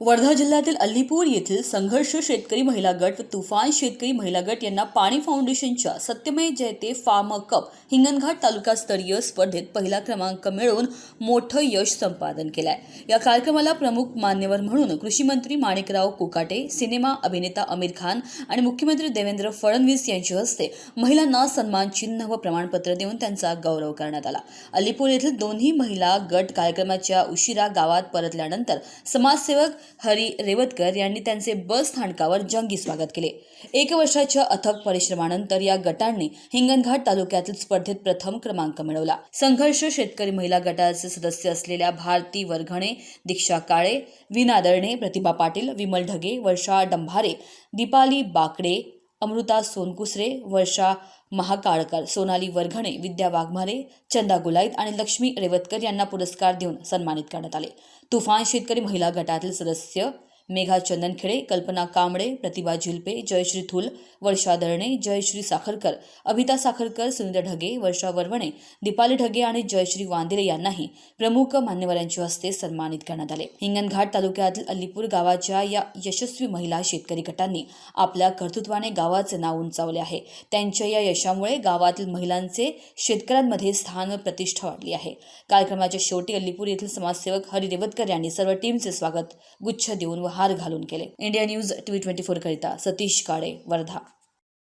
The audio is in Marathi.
वर्धा जिल्ह्यातील अल्लीपूर येथील संघर्ष शेतकरी महिला गट व तुफान शेतकरी महिला गट यांना पाणी फाउंडेशनच्या सत्यमय जयते फार्म कप हिंगणघाट तालुकास्तरीय स्पर्धेत पहिला क्रमांक मिळवून मोठं यश संपादन केलं आहे या कार्यक्रमाला प्रमुख मान्यवर म्हणून कृषीमंत्री माणिकराव कोकाटे सिनेमा अभिनेता आमिर खान आणि मुख्यमंत्री देवेंद्र फडणवीस यांच्या हस्ते महिलांना सन्मान चिन्ह व प्रमाणपत्र देऊन त्यांचा गौरव करण्यात आला. अलीपूर येथील दोन्ही महिला गट कार्यक्रमाच्या उशिरा गावात परतल्यानंतर समाजसेवक हरी रेवतकर यांनी त्यांचे बस स्थानकावर जंगी स्वागत केले. एक वर्षाच्या अथक परिश्रमानंतर या गटांनी हिंगणघाट तालुक्यातील स्पर्धेत प्रथम क्रमांक मिळवला. संघर्ष शेतकरी महिला गटाचे सदस्य असलेल्या भारती वरघणे दीक्षा काळे विना दळणे प्रतिभा पाटील विमल ढगे वर्षा डंभारे दीपाली बाकडे अमृता सोनकुसरे वर्षा महाकाळकर सोनाली वरघणे विद्या वाघमारे चंदा गुलाईत आणि लक्ष्मी रेवतकर यांना पुरस्कार देऊन सन्मानित करण्यात आले. तुफान शेतकरी महिला गटातील सदस्य मेघा चंदनखेडे कल्पना कांबळे प्रतिभा झुलपे जयश्री थुल वर्षा दळणे जयश्री साखरकर अभिता साखरकर सुनीता ढगे वर्षा वरवणे दीपाली ढगे आणि जयश्री वांदिले यांनाही प्रमुख मान्यवरांच्या हस्ते सन्मानित करण्यात आले. हिंगणघाट तालुक्यातील अल्लीपूर गावाच्या या यशस्वी महिला शेतकरी गटांनी आपल्या कर्तृत्वाने गावाचे नाव उंचावले आहे. त्यांच्या या यशामुळे गावातील महिलांचे शेतकऱ्यांमध्ये स्थान व प्रतिष्ठा वाढली आहे. कार्यक्रमाच्या शेवटी अल्लीपूर येथील समाजसेवक हरी रेवतकर यांनी सर्व टीमचे स्वागत गुच्छ देऊन व हार घालून केले. इंडिया न्यूज ट्वी ट्वेंटी फोर करिता सतीश काळे वर्धा.